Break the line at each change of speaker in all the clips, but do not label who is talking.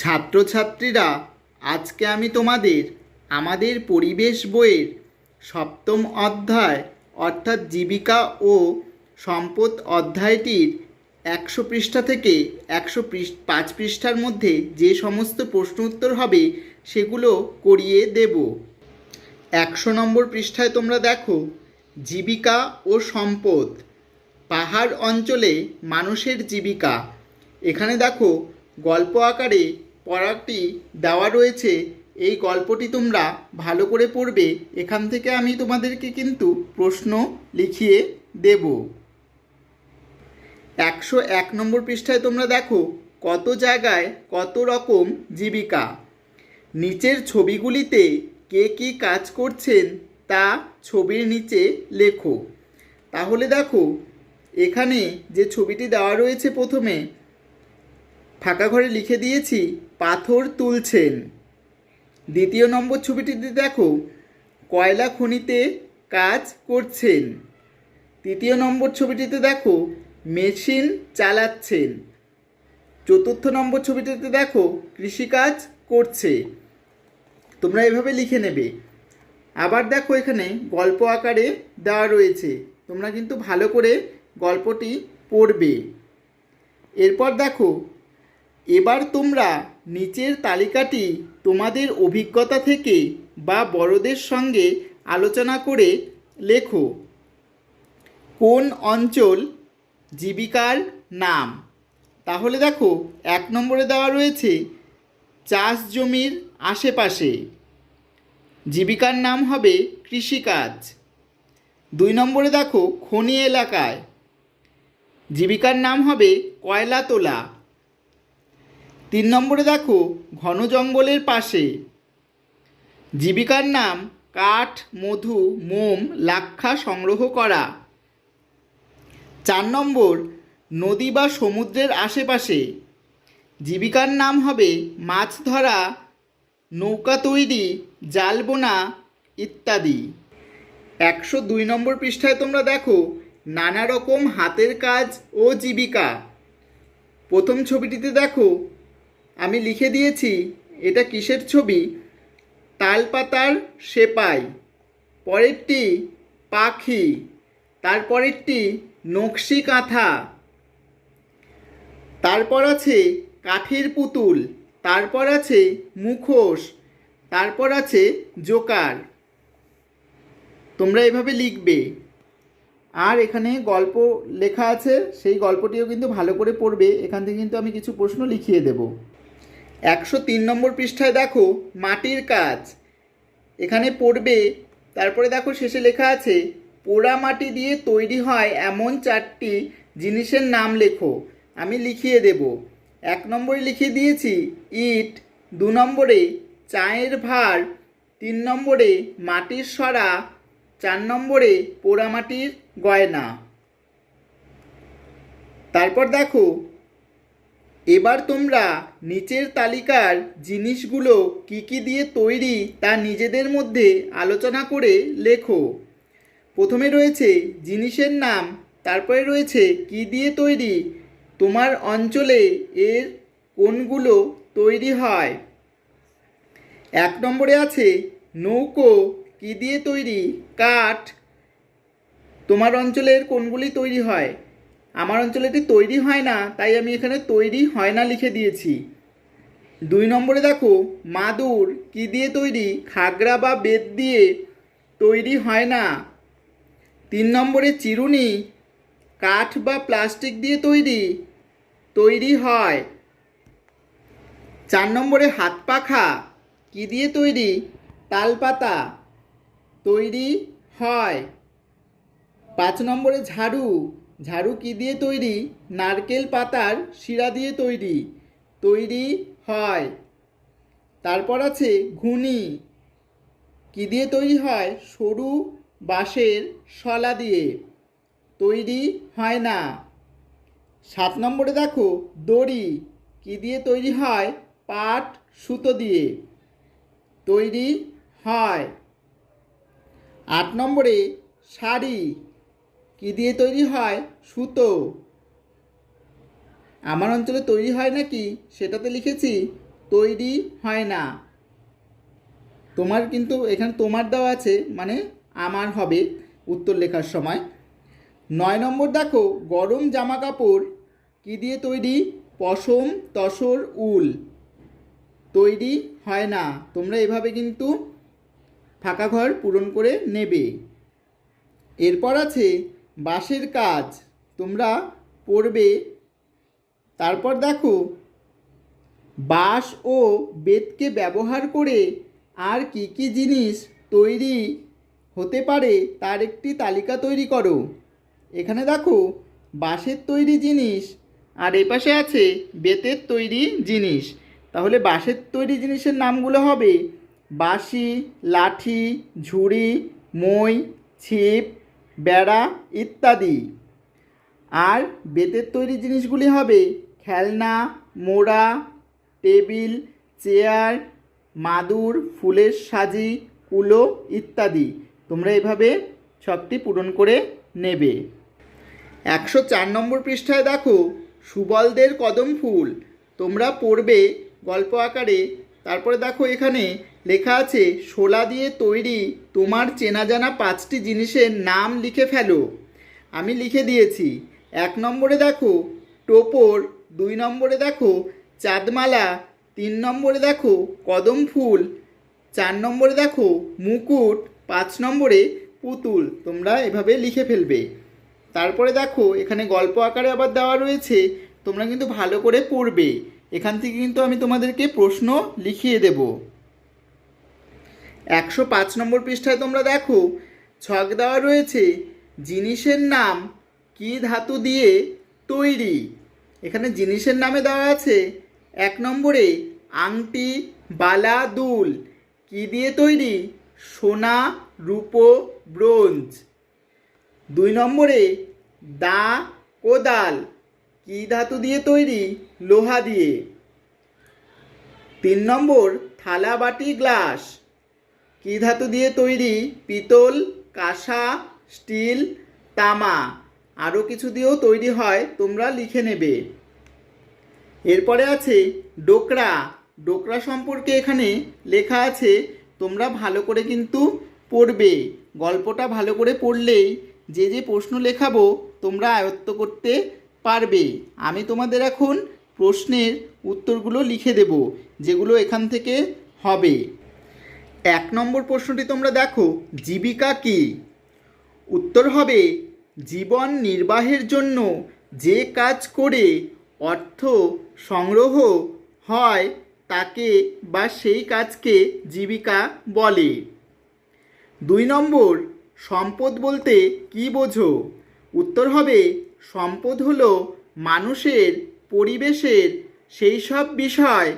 ছাত্রছাত্রীরা, আজকে আমি তোমাদের, আমাদের পরিবেশ বইয়ের সপ্তম অধ্যায়, অর্থাৎ জীবিকা ও সম্পদ অধ্যায়টির একশো পৃষ্ঠা থেকে একশো পাঁচ পৃষ্ঠার মধ্যে যে সমস্ত প্রশ্ন উত্তর হবে, সেগুলো করিয়ে দেব। একশো নম্বর পৃষ্ঠায় তোমরা দেখো, জীবিকা ও সম্পদ, পাহাড় অঞ্চলে মানুষের জীবিকা। এখানে দেখো, গল্প আকারে পড়াটি দেওয়া রয়েছে, এই গল্পটি তোমরা ভালো করে পড়বে, এখান থেকে আমি তোমাদেরকে কিন্তু প্রশ্ন লিখিয়ে দেব। একশো এক নম্বর পৃষ্ঠায় তোমরা দেখো, কত জায়গায় কত রকম জীবিকা? নিচের ছবিগুলিতে কে কী কাজ করছেন তা ছবির নিচে লেখো। তাহলে দেখো, এখানে যে ছবিটি দেওয়া রয়েছে প্রথমে, ফাঁকা ঘরে লিখে দিয়েছি পাথর তুলছেন। দ্বিতীয় নম্বর ছবিটিতে দেখো, কয়লা খনিতে কাজ করছেন। তৃতীয় নম্বর ছবিটিতে দেখো, মেশিন চালাচ্ছেন। চতুর্থ নম্বর ছবিটিতে দেখো, কৃষিকাজ করছে। তোমরা এভাবে লিখে নেবে। আবার দেখো এখানে গল্প আকারে দেওয়া রয়েছে। তোমরা কিন্তু ভালো করে গল্পটি পড়বে। এরপর দেখো এবার তোমরা নিচের তালিকাটি তোমাদের অভিজ্ঞতা থেকে বা বড়দের সঙ্গে আলোচনা করে লেখো। কোন অঞ্চল জীবিকার নাম? তাহলে দেখো, এক নম্বরে দেওয়া রয়েছে চাষ জমির আশেপাশে। জীবিকার নাম হবে কৃষিকাজ। দুই নম্বরে দেখো, খনি এলাকায়। জীবিকার নাম হবে কয়লা তোলা তিন নম্বরে দেখো, ঘন জঙ্গলের পাশে। জীবিকার নাম কাঠ, মধু, মোম, লাক্ষা সংগ্রহ করা। চার নম্বর, নদী বা সমুদ্রের আশেপাশে। জীবিকার নাম হবে মাছ ধরা, নৌকা তৈরি, জাল বোনা ইত্যাদি। একশো দুই নম্বর পৃষ্ঠায় তোমরা দেখো, নানা রকম হাতের কাজ ও জীবিকা। প্রথম ছবিটিতে দেখো আমি লিখে দিয়েছি, এটা কিসের ছবি? তালপাতার সেপাই। পরেরটি পাখি। তারপরেরটি নকশি কাঁথা। তারপর আছে কাঠের পুতুল। তারপর আছে মুখোশ। তারপর আছে জোকার। তোমরা এভাবে লিখবে। আর এখানে গল্প লেখা আছে, সেই গল্পটিও কিন্তু ভালো করে পড়বে। এখান থেকে কিন্তু আমি কিছু প্রশ্ন লিখিয়ে দেব। একশো তিন নম্বর পৃষ্ঠায় দেখো, মাটির কাজ। এখানে পড়বে, তারপরে দেখো শেষে লেখা আছে, পোড়া মাটি দিয়ে তৈরি হয় এমন চারটি জিনিসের নাম লেখো। আমি লিখিয়ে দেব। এক নম্বরে লিখিয়ে দিয়েছি, ইট। দু নম্বরে, চায়ের ভার। তিন নম্বরে, মাটির সরা। চার নম্বরে পোড়ামাটির গয়না। তারপর দেখো এবার তোমরা নিচের তালিকার জিনিসগুলো কি কি দিয়ে তৈরি তা নিজেদের মধ্যে আলোচনা করে লেখো। প্রথমে রয়েছে জিনিসের নাম, তারপরে রয়েছে কি দিয়ে তৈরি, তোমার অঞ্চলে এর কোনগুলো তৈরি হয়। এক নম্বরে আছে নৌকো, কি দিয়ে তৈরি, কাঠ, তোমার অঞ্চলের কোনগুলি তৈরি হয়। আমার অঞ্চলে এটি তৈরি হয় না, তাই আমি এখানে তৈরি হয় না লিখে দিয়েছি। দুই নম্বরে দেখো, মাদুর কি দিয়ে তৈরি? খাগড়া বা বেত দিয়ে তৈরি হয় না। তিন নম্বরে চিরুনি কাঠ বা প্লাস্টিক দিয়ে তৈরি তৈরি হয়। চার নম্বরে হাত পাখা কি দিয়ে তৈরি? তালপাতা তৈরি হয়। পাঁচ নম্বরে ঝাড়ু ঝাড়ু কি দিয়ে তৈরি? নারকেল পাতার শিরা দিয়ে তৈরি। তৈরি হয়। তারপর আছে ঘুনি। কি দিয়ে তৈরি হয়? সরু বাঁশের শলা দিয়ে। তৈরি হয় না। সাত নম্বরে দেখো, দড়ি। কি দিয়ে তৈরি হয়? পাট, সুতো দিয়ে। তৈরি হয়। আট নম্বরে শাড়ি। কি দিয়ে তৈরি হয়? সুতো। আমার অঞ্চলে তৈরি হয় নাকি? সেটাতে লিখেছি, তৈরি হয় না। তোমার কিন্তু এখানে তোমার দেওয়া আছে মানে আমার হবে, উত্তর লেখার সময়। নয় নম্বর দেখো, গরম জামা কাপড় কী দিয়ে তৈরি? পশম, তসর, উল। তৈরি হয় না। তোমরা এভাবে কিন্তু ফাঁকা ঘর পূরণ করে নেবে। এরপর আছে বাঁশের কাজ, তোমরা পড়বে। তারপর দেখো, বাঁশ ও বেতকে ব্যবহার করে আর কি কি জিনিস তৈরি হতে পারে তার একটি তালিকা তৈরি করো। এখানে দেখো, বাঁশের তৈরি জিনিস, আর এপাশে আছে বেতের তৈরি জিনিস। তাহলে বাঁশের তৈরি জিনিসের নামগুলো হবে, বাঁশি, লাঠি, ঝুড়ি, মই, ছিপ বেড়া ইত্যাদি। আর বেতের তৈরি জিনিসগুলি হবে খেলনা, মোড়া, টেবিল, চেয়ার, মাদুর, ফুলের সাজি, কুলো ইত্যাদি। তোমরা এভাবে সবটি পূরণ করে নেবে। একশো চার নম্বর পৃষ্ঠায় দেখো, সুবলদের কদম ফুল। তোমরা পড়বে গল্প আকারে। তারপরে দেখো এখানে লেখা আছে, শোলা দিয়ে তৈরি, তোমার চেনা জানা পাঁচটি জিনিসের নাম লিখে ফেলো। আমি লিখে দিয়েছি, এক নম্বরে দেখো টোপর, দুই নম্বরে দেখো চাঁদমালা, তিন নম্বরে দেখো কদম ফুল, চার নম্বরে দেখো মুকুট, পাঁচ নম্বরে পুতুল। তোমরা এভাবে লিখে ফেলবে। তারপরে দেখো, এখানে গল্প আকারে আবার দেওয়া রয়েছে, তোমরা কিন্তু ভালো করে পড়বে। এখান থেকে কিন্তু আমি তোমাদেরকে প্রশ্ন লিখিয়ে দেব। একশো পাঁচ নম্বর পৃষ্ঠায় তোমরা দেখো, ছক দেওয়া রয়েছে, জিনিসের নাম কি ধাতু দিয়ে তৈরি? এখানে জিনিসের নামে দেওয়া আছে, এক নম্বরে আংটি, বালা, দুল, কি দিয়ে তৈরি? সোনা, রূপো, ব্রোঞ্জ। দুই নম্বরে দা, কোদাল, কি ধাতু দিয়ে তৈরি? লোহা দিয়ে। তিন নম্বর থালা, বাটি, গ্লাস। কি ধাতু দিয়ে তৈরি? পিতল, কাঁসা, স্টিল, তামা। আরও কিছু দিয়েও তৈরি হয়, তোমরা লিখে নেবে। এরপরে আছে ডোকরা। ডোকরা সম্পর্কে এখানে লেখা আছে, তোমরা ভালো করে কিন্তু পড়বে। গল্পটা ভালো করে পড়লেই যে যে প্রশ্ন লেখাবো, তোমরা আয়ত্ত করতে পারবে। আমি তোমাদের এখন প্রশ্নের উত্তরগুলো লিখে দেব, যেগুলো এখান থেকে হবে। এক নম্বর প্রশ্নটি তোমরা দেখো, জীবিকা কি? উত্তর হবে, জীবন নির্বাহের জন্য যে কাজ করে অর্থ সংগ্রহ হয় তাকে বা সেই কাজকে জীবিকা বলে। দুই নম্বর, সম্পদ বলতে কি বোঝো? উত্তর হবে, সম্পদ হলো মানুষের, পরিবেশের সেই সব বিষয়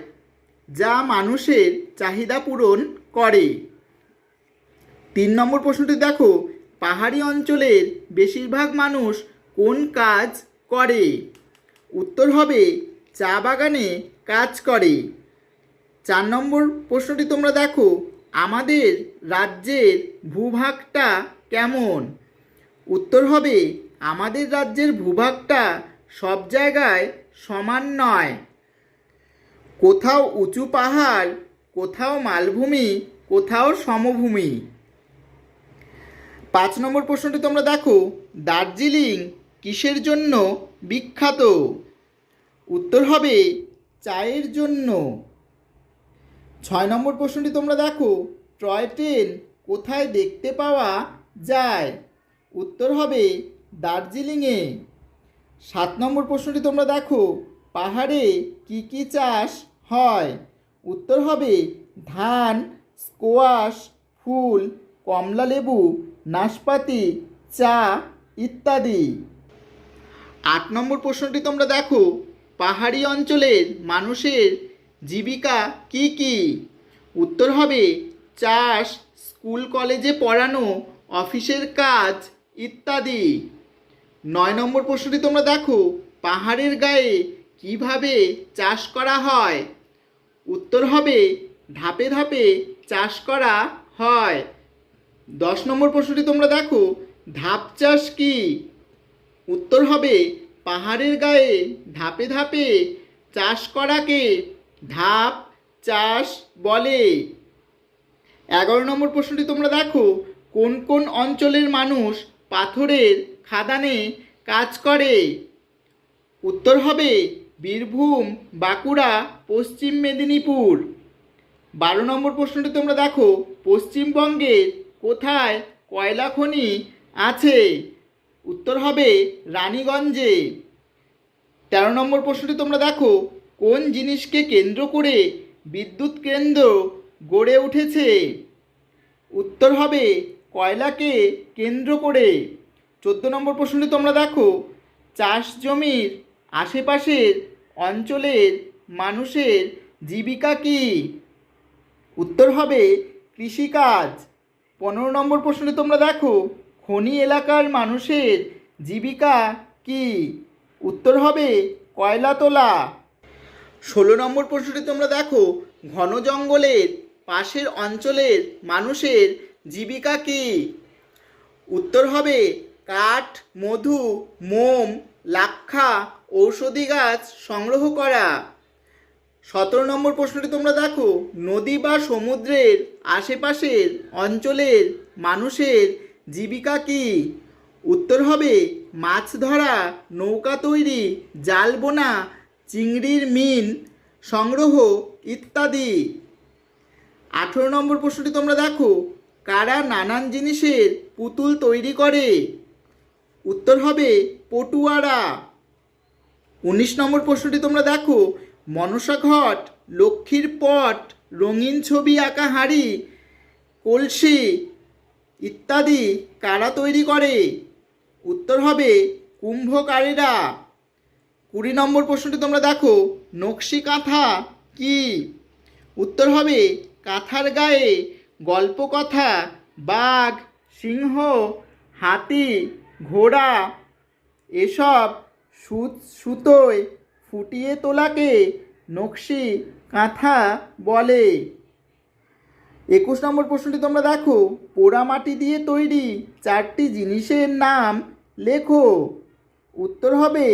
যা মানুষের চাহিদা পূরণ করে। তিন নম্বর প্রশ্নটি দেখো, পাহাড়ি অঞ্চলের বেশিরভাগ মানুষ কোন কাজ করে? উত্তর হবে, চা বাগানে কাজ করে। চার নম্বর প্রশ্নটি তোমরা দেখো, আমাদের রাজ্যের ভূভাগটা কেমন? উত্তর হবে, আমাদের রাজ্যের ভূভাগটা সব জায়গায় সমান নয়। কোথাও উঁচু পাহাড় কোথাও মালভূমি, কোথাও সমভূমি। পাঁচ নম্বর প্রশ্নটি তোমরা দেখো, দার্জিলিং কিসের জন্য বিখ্যাত? উত্তর হবে, চায়ের জন্য। ছয় নম্বর প্রশ্নটি তোমরা দেখো, টয় ট্রেন কোথায় দেখতে পাওয়া যায়? উত্তর হবে, দার্জিলিংয়ে। সাত নম্বর প্রশ্নটি তোমরা দেখো, পাহাড়ে কি কি চাষ হয়? উত্তর হবে ধান, স্কোয়াশ, ফুল, কমলা লেবু, নাশপাতি, চা ইত্যাদি। আট নম্বর প্রশ্নটি তোমরা দেখো, পাহাড়ি অঞ্চলের মানুষের জীবিকা কি কি? উত্তর হবে চাষ, স্কুল, কলেজে পড়ানো, অফিসের কাজ ইত্যাদি। নয় নম্বর প্রশ্নটি তোমরা দেখো, পাহাড়ের গায়ে কীভাবে চাষ করা হয়? উত্তর হবে, ধাপে ধাপে চাষ করা হয়। দশ নম্বর প্রশ্নটি তোমরা দেখো, ধাপ চাষ কি? উত্তর হবে, পাহাড়ের গায়ে ধাপে ধাপে চাষ করাকে ধাপ চাষ বলে। এগারো নম্বর প্রশ্নটি তোমরা দেখো, কোন কোন অঞ্চলের মানুষ পাথরের খাদানে কাজ করে? উত্তর হবে বীরভূম, বাঁকুড়া, পশ্চিম মেদিনীপুর। বারো নম্বর প্রশ্নটি তোমরা দেখো পশ্চিমবঙ্গের কোথায় কয়লা খনি আছে? উত্তর হবে রানীগঞ্জে। তেরো নম্বর প্রশ্নটি তোমরা দেখো, কোন জিনিসকে কেন্দ্র করে বিদ্যুৎ কেন্দ্র গড়ে উঠেছে? উত্তর হবে কয়লাকে কেন্দ্র করে। চোদ্দ নম্বর প্রশ্নটি তোমরা দেখো, চাষ জমির আশেপাশের অঞ্চলের মানুষের জীবিকা কী? উত্তর হবে কৃষিকাজ। পনেরো নম্বর প্রশ্নটি তোমরা দেখো। খনি এলাকার মানুষের জীবিকা কি? উত্তর হবে কয়লা তোলা ষোলো নম্বর প্রশ্নটি তোমরা দেখো। ঘন জঙ্গলের পাশের অঞ্চলের মানুষের জীবিকা কি? উত্তর হবে কাঠ, মধু, মোম, লাক্ষা ঔষধি গাছ সংগ্রহ করা। সতেরো নম্বর প্রশ্নটি তোমরা দেখো। নদী বা সমুদ্রের আশেপাশের অঞ্চলের মানুষের জীবিকা কি? উত্তর হবে, মাছ ধরা, নৌকা তৈরি, জাল বোনা, চিংড়ির মিন, সংগ্রহ ইত্যাদি। আঠেরো নম্বর প্রশ্নটি তোমরা দেখো, কারা নানান জিনিসের পুতুল তৈরি করে? উত্তর হবে, পটুয়ারা। উনিশ নম্বর প্রশ্নটি তোমরা দেখো। মনসা ঘট, লক্ষ্মীর পট, রঙিন ছবি আঁকা হাঁড়ি, কলসি ইত্যাদি কারা তৈরি করে? উত্তর হবে কুম্ভকারীরা। কুড়ি নম্বর প্রশ্নটি তোমরা দেখো, নকশি কাঁথা কি? উত্তর হবে কাঁথার গায়ে গল্প কথা বাঘ, সিংহ, হাতি, ঘোড়া, এসব সুত সুতোয় ফুটিয়ে তোলাকে নকশি কাঁথা বলে। একুশ নম্বর প্রশ্নটি তোমরা দেখো। পোড়ামাটি দিয়ে তৈরি চারটি জিনিসের নাম লেখো। উত্তর হবে,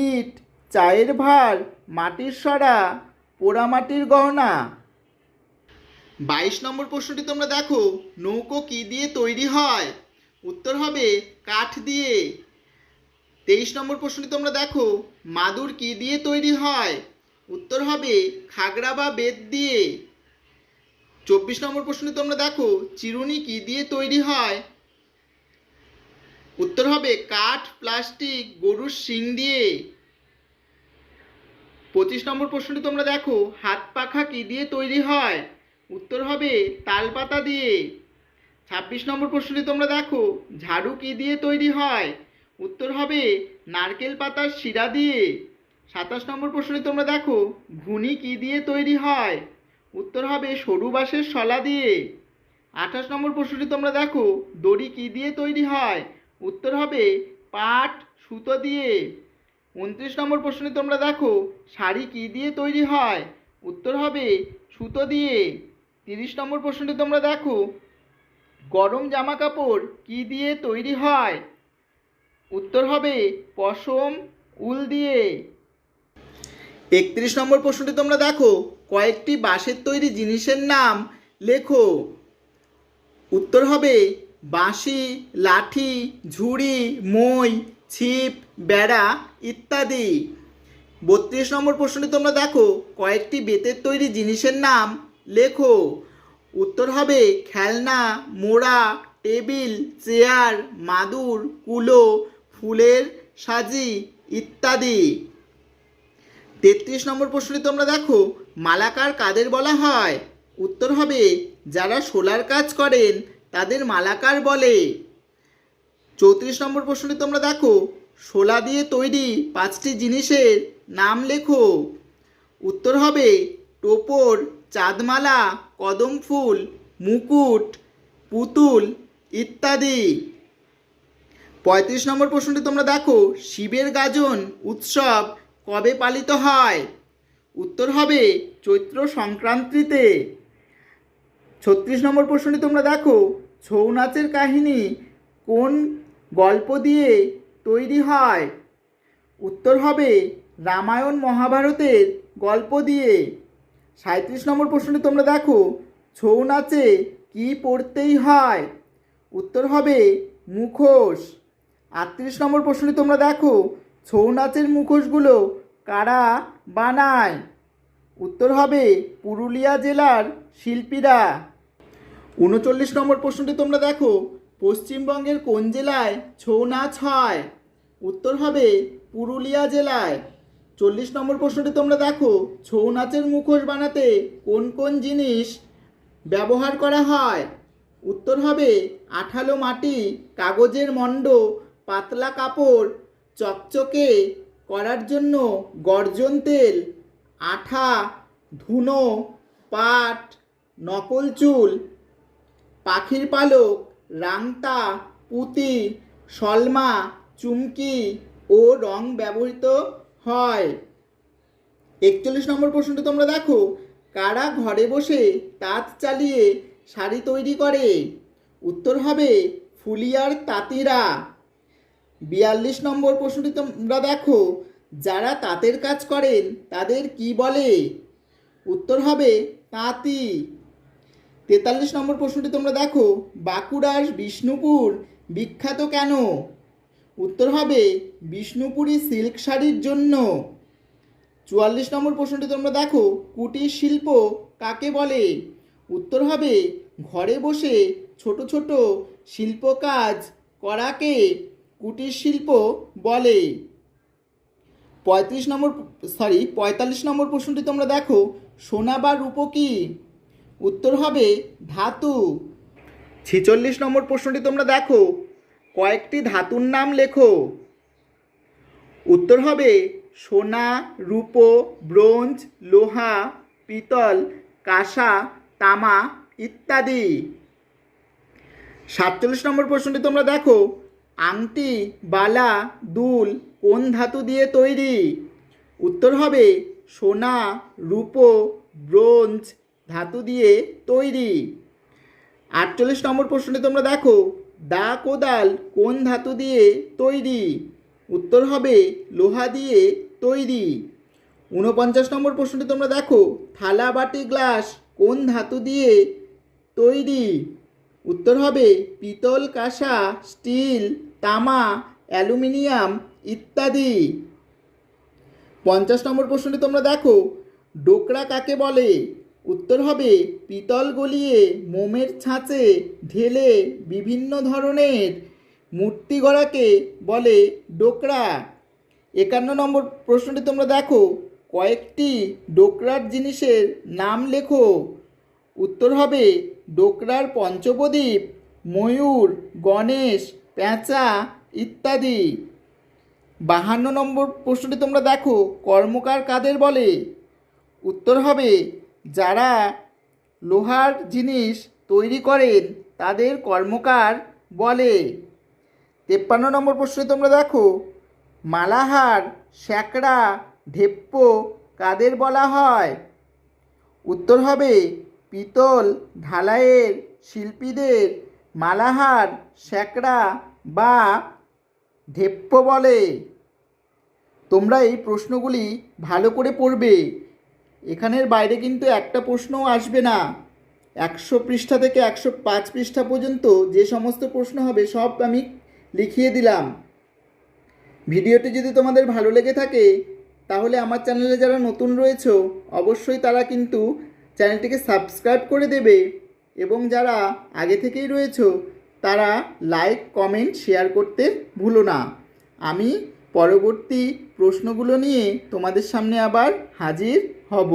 ইট, চায়ের ভার, মাটির সরা পোড়ামাটির গহনা। বাইশ নম্বর প্রশ্নটি তোমরা দেখো, নৌকো কি দিয়ে তৈরি হয়? উত্তর হবে, কাঠ দিয়ে। তেইশ নম্বর প্রশ্নটি তোমরা দেখো, মাদুর কি দিয়ে তৈরি হয়? উত্তর হবে, খাগড়া বা বেত দিয়ে। চব্বিশ নম্বর প্রশ্নটি তোমরা দেখো, চিরুনি কি দিয়ে তৈরি হয়? উত্তর হবে, কাঠ, প্লাস্টিক, গরুর শিং দিয়ে। পঁচিশ নম্বর প্রশ্নটি তোমরা দেখো, হাত পাখা কি দিয়ে তৈরি হয়? উত্তর হবে তালপাতা দিয়ে। ছাব্বিশ নম্বর প্রশ্নটি তোমরা দেখো, ঝাড়ু কি দিয়ে তৈরি হয়? উত্তর হবে নারকেল পাতার শিরা দিয়ে। সাতাশ নম্বর প্রশ্নে তোমরা দেখো, ঘুনি কি দিয়ে তৈরি হয়? উত্তর হবে সরু বাঁশের শলা দিয়ে। আঠাশ নম্বর প্রশ্নটি তোমরা দেখো, দড়ি কি দিয়ে তৈরি হয়? উত্তর হবে পাট, সুতো দিয়ে। উনত্রিশ নম্বর প্রশ্নটি তোমরা দেখো, শাড়ি কি দিয়ে তৈরি হয়? উত্তর হবে সুতো দিয়ে। তিরিশ নম্বর প্রশ্নটি তোমরা দেখো, গরম জামা কাপড় কি দিয়ে তৈরি হয়? উত্তর হবে পশম উল দিয়ে। একত্রিশ নম্বর প্রশ্নটি তোমরা দেখো। কয়েকটি বাঁশের তৈরি জিনিসের নাম লেখো। উত্তর হবে বাঁশি, লাঠি, ঝুড়ি, মই, ছিপ, বেড়া ইত্যাদি। বত্রিশ নম্বর প্রশ্নটি তোমরা দেখো। কয়েকটি বেতের তৈরি জিনিসের নাম লেখো। উত্তর হবে খেলনা, মোড়া, টেবিল, চেয়ার, মাদুর, কুলো ফুলের সাজি ইত্যাদি। তেত্রিশ নম্বর প্রশ্নটি তোমরা দেখো, মালাকার কাদের বলা হয়? উত্তর হবে, যারা সোলার কাজ করেন, তাদের মালাকার বলে। চৌত্রিশ নম্বর প্রশ্নটি তোমরা দেখো শোলা দিয়ে তৈরি পাঁচটি জিনিসের নাম লেখো। উত্তর হবে, টোপর, চাঁদমালা কদম ফুল মুকুট, পুতুল ইত্যাদি। পঁয়ত্রিশ নম্বর প্রশ্নটি তোমরা দেখো। শিবের গাজন উৎসব কবে পালিত হয়? উত্তর হবে চৈত্র সংক্রান্তিতে। ছত্রিশ নম্বর প্রশ্নটি তোমরা দেখো। ছৌ নাচের কাহিনী কোন গল্প দিয়ে তৈরি হয়? উত্তর হবে রামায়ণ মহাভারতের গল্প দিয়ে। সাঁত্রিশ নম্বর প্রশ্নটি তোমরা দেখো। ছৌ নাচে কি পড়তেই হয়? উত্তর হবে মুখোশ। আটত্রিশ নম্বর প্রশ্নটি তোমরা দেখো। ছৌ নাচের মুখোশগুলো কারা বানায়? উত্তর হবে পুরুলিয়া জেলার শিল্পীরা। উনচল্লিশ নম্বর প্রশ্নটি তোমরা দেখো, পশ্চিমবঙ্গের কোন জেলায় ছৌ নাচ হয়? উত্তর হবে পুরুলিয়া জেলায়। চল্লিশ নম্বর প্রশ্নটি তোমরা দেখো, ছৌ নাচের মুখোশ বানাতে কোন কোন জিনিস ব্যবহার করা হয়? উত্তর হবে আঠালো মাটি, কাগজের মণ্ড পাতলা কাপড় চকচকে করার জন্য গর্জন তেল, আঠা, ধুনো, পাট, নকল চুল, পাখির পালক, রাংতা, পুঁতি সলমা চুমকি ও রং ব্যবহৃত হয়। একচল্লিশ নম্বর প্রশ্নটি তোমরা দেখো। কারা ঘরে বসে তাঁত চালিয়ে শাড়ি তৈরি করে? উত্তর হবে ফুলিয়ার তাঁতিরা। বিয়াল্লিশ নম্বর প্রশ্নটি তোমরা দেখো। যারা তাঁতের কাজ করেন, তাদের কি বলে? উত্তর হবে তাঁতি। তেতাল্লিশ নম্বর প্রশ্নটি তোমরা দেখো, বাঁকুড়ার বিষ্ণুপুর বিখ্যাত কেন? উত্তর হবে বিষ্ণুপুরি সিল্ক শাড়ির জন্য। চুয়াল্লিশ নম্বর প্রশ্নটি তোমরা দেখো, কুটির শিল্প কাকে বলে? উত্তর হবে ঘরে বসে ছোট ছোট শিল্প কাজ করাকে কুটির শিল্প বলে। পঁয়ত্রিশ নম্বর সরি পঁয়তাল্লিশ নম্বর প্রশ্নটি তোমরা দেখো। সোনা বা রূপো কি? উত্তর হবে ধাতু। ছেচল্লিশ নম্বর প্রশ্নটি তোমরা দেখো। কয়েকটি ধাতুর নাম লেখো। উত্তর হবে সোনা, রূপো, ব্রোঞ্জ, লোহা, পিতল, কাঁসা, তামা ইত্যাদি। সাতচল্লিশ নম্বর প্রশ্নটি তোমরা দেখো। আংটি, বালা, দুল কোন ধাতু দিয়ে তৈরি? উত্তর হবে সোনা, রূপো, ব্রোঞ্জ ধাতু দিয়ে তৈরি। আটচল্লিশ নম্বর প্রশ্নটি তোমরা দেখো, দা কোদাল কোন ধাতু দিয়ে তৈরি? উত্তর হবে লোহা দিয়ে তৈরি। ঊনপঞ্চাশ নম্বর প্রশ্নটি তোমরা দেখো, থালা বাটি গ্লাস কোন ধাতু দিয়ে তৈরি? উত্তর হবে পিতল কাঁসা, স্টিল, তামা, অ্যালুমিনিয়াম ইত্যাদি। পঞ্চাশ নম্বর প্রশ্নটি তোমরা দেখো। ডোকরা কাকে বলে? উত্তর হবে পিতল গলিয়ে, মোমের ছাঁচে ঢেলে বিভিন্ন ধরনের মূর্তি গড়াকে বলে ডোকরা। একান্ন নম্বর প্রশ্নটি তোমরা দেখো। কয়েকটি ডোকরার জিনিসের নাম লেখো। উত্তর হবে ডোকরার পঞ্চপ্রদীপ, ময়ূর, গণেশ পেঁচা ইত্যাদি। বাহান্ন নম্বর প্রশ্নটি তোমরা দেখো, কর্মকার কাদের বলে? উত্তর হবে, যারা লোহার জিনিস তৈরি করেন, তাদের কর্মকার বলে। তেপ্পান্ন নম্বর প্রশ্নে তোমরা দেখো, মালাহার, শ্যাকড়া ঢেপ্পো কাদের বলা হয়? উত্তর হবে পিতল ঢালাইয়ের শিল্পীদের মালাহার শ্যাকড়া বা ঢেপ্পো বলে। তোমরা এই প্রশ্নগুলি ভালো করে পড়বে। এখানের বাইরে কিন্তু একটা প্রশ্নও আসবে না। একশো পৃষ্ঠা থেকে একশো পাঁচ পৃষ্ঠা পর্যন্ত যে সমস্ত প্রশ্ন হবে সব আমি লিখিয়ে দিলাম। ভিডিওটি যদি তোমাদের ভালো লেগে থাকে, তাহলে আমার চ্যানেলে যারা নতুন রয়েছে, অবশ্যই তারা কিন্তু চ্যানেলটিকে সাবস্ক্রাইব করে দেবে এবং যারা আগে থেকেই রয়েছে, তারা লাইক, কমেন্ট, শেয়ার করতে ভুলো না। আমি পরবর্তী প্রশ্নগুলো নিয়ে তোমাদের সামনে আবার হাজির হব।